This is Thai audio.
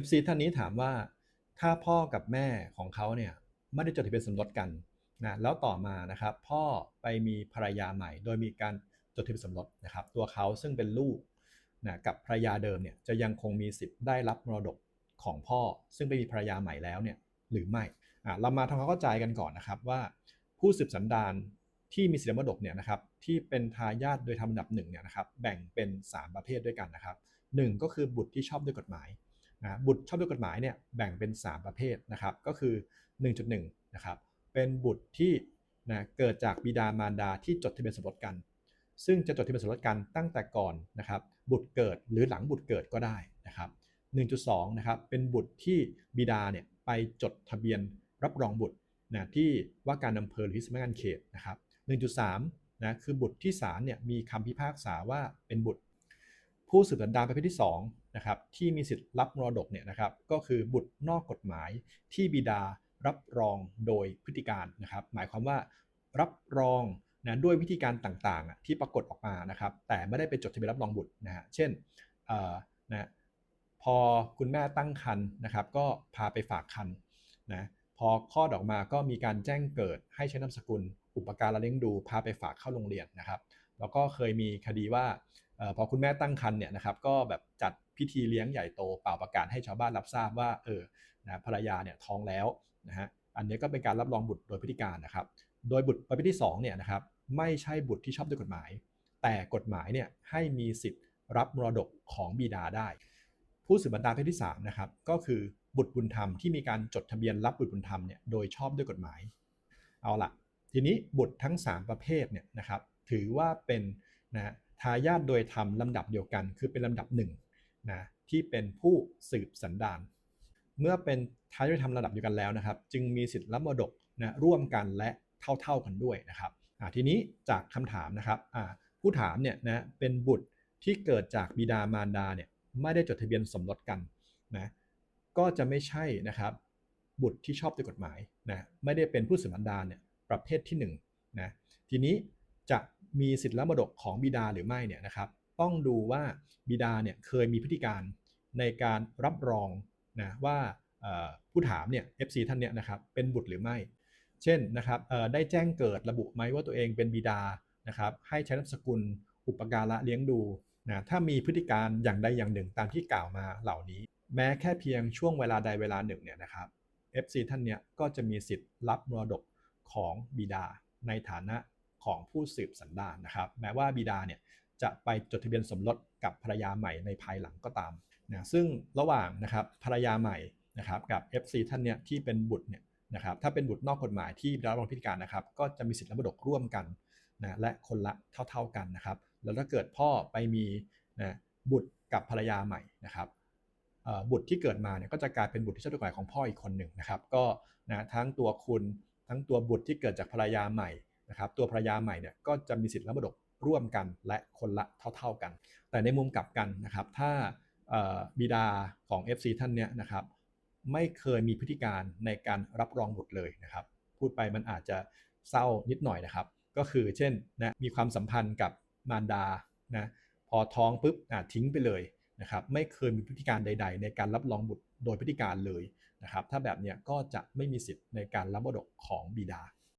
FC ท่านนี้ถามว่าถ้าพ่อกับแม่ของเขาเนี่ยไม่ได้จดทะเบียนสมรสกันนะแล้วต่อมานะครับพ่อไปมีภรรยาใหม่ โดยมีการจดทะเบียนสมรสนะครับ ตัวเขาซึ่งเป็นลูกนะกับภรรยาเดิมเนี่ยจะยังคงมีสิทธิ์ได้รับมรดกของพ่อ ซึ่งไปมีภรรยาใหม่แล้วเนี่ยหรือไม่อะเรามาทำความเข้าใจกันก่อนนะครับว่า ผู้สืบสันดานที่มีสิทธิมรดกเนี่ยนะครับที่เป็นทายาทโดยทำอันดับหนึ่งเนี่ยนะครับแบ่งเป็น 3 ประเภทด้วยกันนะครับหนึ่งก็คือบุตรที่ชอบด้วยกฎหมาย นะบุตรชอบด้วยกฎหมายเนี่ยแบ่งเป็น 3 ประเภทนะครับก็คือ 1.1นะครับเป็นบุตรที่นะเกิดจากบิดามารดาที่จดทะเบียนสมรสกัน ซึ่งจะจดทะเบียนสมรสกันตั้งแต่ก่อนนะครับบุตรเกิดหรือหลังบุตรเกิดก็ได้นะครับ 1.2นะครับเป็นบุตรที่บิดาเนี่ยไปจดทะเบียนรับรองบุตรนะที่ว่าการอำเภอหรือที่สำนักงานเขตนะครับ 1.3นะคือบุตรที่ศาลเนี่ยมีคำพิพากษาว่าเป็นบุตร ผู้สืบสันดานประเภทที่2นะครับที่มีสิทธิ์รับมรดกเนี่ยนะครับก็คือบุตรนอกกฎหมายที่บิดารับรองโดยพฤติการนะครับหมายความว่ารับรองนะด้วยวิธีการต่างๆที่ปรากฏออกมานะครับแต่ไม่ได้ไปจดทะเบียนรับรองบุตรนะฮะเช่นเอ่อนะพอคุณแม่ตั้งครรภ์นะครับก็พาไปฝากครรภ์นะพอคลอดออกมาก็มีการแจ้งเกิดให้ใช้นามสกุล อุปการะเลี้ยงดูพาไปฝากเข้าโรงเรียนนะครับ แล้วก็เคยมีคดีว่า พอคุณแม่ตั้งครรภ์เนี่ยนะครับก็แบบจัดพิธีเลี้ยงใหญ่โตเป่าประกาศให้ชาวบ้านรับทราบว่าเออนะภรรยาเนี่ยท้องแล้วนะฮะอันนี้ก็เป็นการรับรองบุตรโดยพฤติการนะครับ โดยบุตรประเภทที่2เนี่ยนะครับไม่ใช่บุตรที่ชอบด้วยกฎหมาย แต่กฎหมายเนี่ยให้มีสิทธิ์รับมรดกของบิดาได้ ผู้สืบบันดาประเภทที่3นะครับก็คือบุตรบุญธรรมที่มีการจดทะเบียนรับบุตรบุญธรรมเนี่ยโดยชอบด้วยกฎหมาย เอาละทีนี้บุตรทั้ง 3 ประเภทเนี่ยนะครับถือว่าเป็นนะ ทายาทโดยธรรมลำดับเดียวกัน คือเป็นลำดับหนึ่งนะที่เป็นผู้สืบสันดาน เมื่อเป็นทายาทโดยธรรมระดับเดียวกันแล้วนะครับ จึงมีสิทธิ์รับมรดกนะร่วมกันและเท่าๆกันด้วยนะครับทีนี้จากคำถามนะครับผู้ถามเนี่ยนะเป็นบุตรที่เกิดจากบิดามารดาเนี่ยไม่ได้จดทะเบียนสมรสกันนะก็จะไม่ใช่นะครับบุตรที่ชอบด้วยกฎหมายนะไม่ได้เป็นผู้สืบสันดานเนี่ยประเภทที่1นงนะทีนี้จะ มีสิทธิรับมรดกของบิดาหรือไม่เนี่ยนะครับ ต้องดูว่าบิดาเนี่ยเคยมีพฤติการในการรับรองนะว่าผู้ถามเนี่ย FC ท่านเนี่ยนะครับเป็นบุตรหรือไม่ เช่นนะครับได้แจ้งเกิดระบุไหมว่าตัวเองเป็นบิดานะครับให้ใช้นามสกุลอุปการะเลี้ยงดูนะถ้ามีพฤติการอย่างใดอย่างหนึ่งตามที่กล่าวมาเหล่านี้ แม้แค่เพียงช่วงเวลาใดเวลาหนึ่งเนี่ยนะครับ FC ท่านเนี่ยก็จะมีสิทธิ์รับมรดกของบิดาในฐานะ ของผู้สืบสันดานนะครับ แม้ว่าบิดาเนี่ยจะไปจดทะเบียนสมรสกับภรรยาใหม่ในภายหลังก็ตามนะซึ่งระหว่างนะครับภรรยาใหม่นะครับกับ FC ท่านเนี่ยที่เป็นบุตรเนี่ยนะครับถ้าเป็นบุตรนอกกฎหมายที่ได้รับรองพิธีการนะครับก็จะมีสิทธิรับมรดกร่วมกันนะและคนละเท่า ๆกันนะครับ แล้วถ้าเกิดพ่อไปมีนะบุตรกับภรรยาใหม่นะครับบุตรที่เกิดมาเนี่ยก็จะกลายเป็นบุตรที่ชอบด้วยกฎหมายของพ่ออีกคนหนึ่งนะครับ ก็นะทั้งตัวคุณทั้งตัวบุตรที่เกิดจากภรรยาใหม่ นะครับตัวภรรยาใหม่เนี่ยก็จะมีสิทธิ์รับมรดกร่วมกันและคนละเท่า ๆกัน แต่ในมุมกลับกันนะครับถ้าบิดาของ FC ท่านเนี่ยนะครับไม่เคยมีพฤติการในการรับรองบุตรเลยนะครับ พูดไปมันอาจจะเศร้านิดหน่อยนะครับ ก็คือเช่นนะมีความสัมพันธ์กับมารดานะพอท้องปุ๊บอะทิ้งไปเลยนะครับไม่เคยมีพฤติการใด ๆ ในการรับรองบุตรโดยพฤติการเลยนะครับถ้าแบบเนี้ยก็จะไม่มีสิทธิ์ในการรับมรดกของบิดา